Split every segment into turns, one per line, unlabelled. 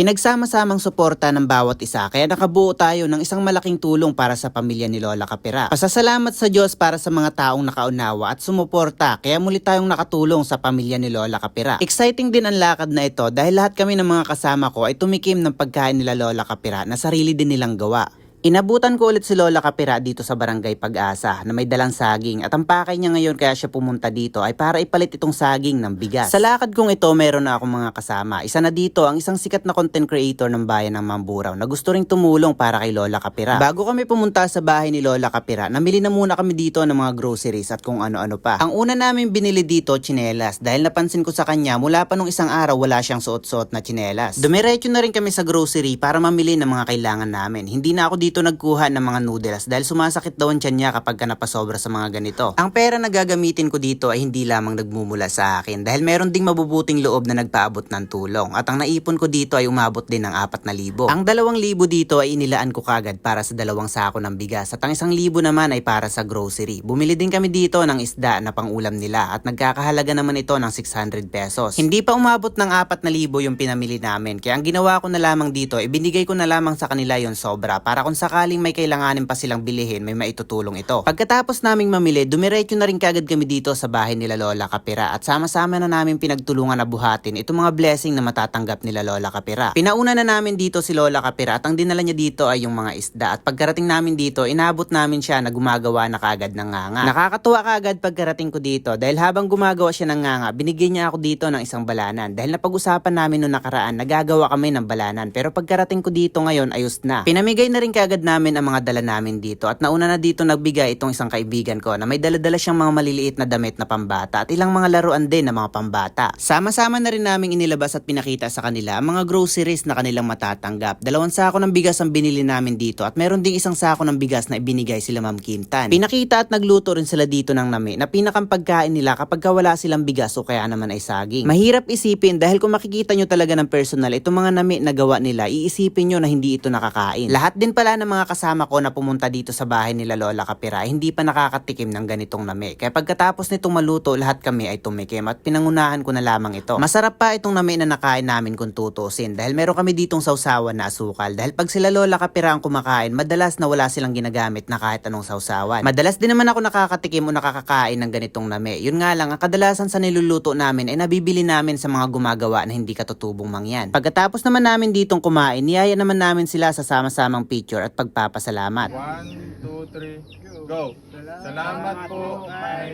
Pinagsama-samang suporta ng bawat isa kaya nakabuo tayo ng isang malaking tulong para sa pamilya ni Lola Kapira. Pasasalamat sa Diyos para sa mga taong nakaunawa at sumuporta kaya muli tayong nakatulong sa pamilya ni Lola Kapira. Exciting din ang lakad na ito dahil lahat kami ng mga kasama ko ay tumikim ng pagkain nila Lola Kapira na sarili din nilang gawa. Inabutan ko ulit si Lola Kapira dito sa Barangay Pag-asa na may dalang saging at ang pakay niya ngayon kaya siya pumunta dito ay para ipalit itong saging ng bigas. Sa lakad kong ito meron na akong mga kasama. Isa na dito ang isang sikat na content creator ng bayan ng Mamburao na gusto ring tumulong para kay Lola Kapira. Bago kami pumunta sa bahay ni Lola Kapira, namili na muna kami dito ng mga groceries at kung ano-ano pa. Ang una namin binili dito, chinelas dahil napansin ko sa kanya mula pa nung isang araw wala siyang suot-suot na chinelas. Dumiretso na rin kami sa grocery para mamili ng mga kailangan namin. Hindi na ako dito nagkuha ng mga noodles dahil sumasakit daw ang tiyan niya kapag ka napasobra sa mga ganito. Ang pera na gagamitin ko dito ay hindi lamang nagmumula sa akin dahil meron ding mabubuting loob na nagpaabot ng tulong at ang naipon ko dito ay umabot din ng 4,000. Ang 2,000 dito ay inilaan ko kagad para sa dalawang sako ng bigas at ang 1,000 naman ay para sa grocery. Bumili din kami dito ng isda na pangulam nila at nagkakahalaga naman ito ng 600 pesos. Hindi pa umabot ng 4,000 yung pinamili namin kaya ang ginawa ko na lamang dito ay binigay ko na lamang sa kanila yung sobra para kung sakaling may kailanganin pa silang bilihin may maitutulong ito. Pagkatapos naming mamili, dumiretso na rin kagad kami dito sa bahay nila Lola Kapira at sama-sama na namin pinagtulungan na buhatin itong mga blessing na matatanggap nila Lola Kapira. Pinauna na namin dito si Lola Kapira at ang dinala niya dito ay yung mga isda at pagkarating namin dito, inabot namin siya na gumagawa na kagad ng nganga. Nakakatuwa kagad pagkarating ko dito dahil habang gumagawa siya ng nganga, binigyan niya ako dito ng isang balanan dahil napag-usapan namin noong nakaraan, nagagawa kami ng balanan pero pagkarating ko dito ngayon, ayos na. Pinamigay na rin kagad namin ang mga dala namin dito at nauna na dito nagbigay itong isang kaibigan ko na may dala-dala siyang mga maliliit na damit na pambata at ilang mga laruan din na mga pambata. Sama-sama na rin namin inilabas at pinakita sa kanila ang mga groceries na kanilang matatanggap. Dalawang sako ng bigas ang binili namin dito at meron ding isang sako ng bigas na ibinigay sila Ma'am Quintan. Pinakita at nagluto rin sila dito ng nami na pinakang pagkain nila kapag ka wala silang bigas o kaya naman ay saging. Mahirap isipin dahil kung makikita nyo talaga ng personal itong mga nami na gawa nila, iisipin nyo na hindi ito nakakain. Lahat din pala ng mga kasama ko na pumunta dito sa bahay nila Lola Kapira hindi pa nakakatikim ng ganitong nami. Kaya pagkatapos nitong maluto, lahat kami ay tumikim at pinangunahan ko na lamang ito. Masarap pa itong nami na nakain namin kung tutusin dahil meron kami ditong sausawan na asukal. Dahil pag sila Lola Kapira ang kumakain, madalas na wala silang ginagamit na kahit anong sausawan. Madalas din naman ako nakakatikim o nakakakain ng ganitong nami. Yun nga lang, ang kadalasan sa niluluto namin ay nabibili namin sa mga gumagawa na hindi katutubong mangyan. Pagkatapos naman namin ditong kumain, niyaya naman namin sila sa sama-samang picture pagpapasalamat.
One, two, three, go! Salamat po kay...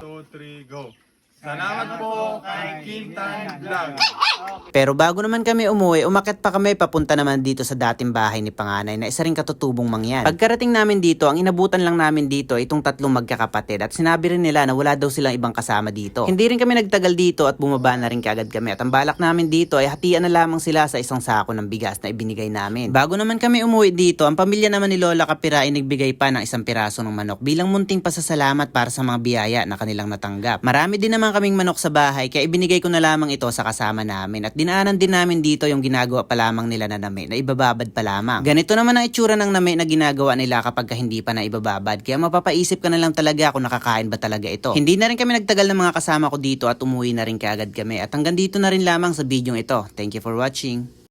Two, three, go! Salamat po kay Quintan Vlog!
Pero bago naman kami umuwi, umakit pa kami papunta naman dito sa dating bahay ni Panganay na isa ring katutubong mangyan. Pagkarating namin dito, ang inabutan lang namin dito itong tatlong magkakapatid at sinabi rin nila na wala daw silang ibang kasama dito. Hindi rin kami nagtagal dito at bumaba na rin kagad kami at ang balak namin dito ay hatian na lamang sila sa isang sako ng bigas na ibinigay namin. Bago naman kami umuwi dito, ang pamilya naman ni Lola Kapira ay nagbigay pa ng isang piraso ng manok bilang munting pasasalamat para sa mga biyaya na kanilang natanggap. Marami din naman kaming manok sa bahay kaya ibinigay ko na lamang ito sa kasama namin at dinaanan din namin dito yung ginagawa pa lamang nila na nami na ibababad pa lamang. Ganito naman ang itsura ng nami na ginagawa nila kapag ka hindi pa na ibababad kaya mapapaisip ka na lang talaga kung nakakain ba talaga ito. Hindi na rin kami nagtagal ng mga kasama ko dito at umuwi na rin kaagad kami at hanggang dito na rin lamang sa bidyong ito. Thank you for watching.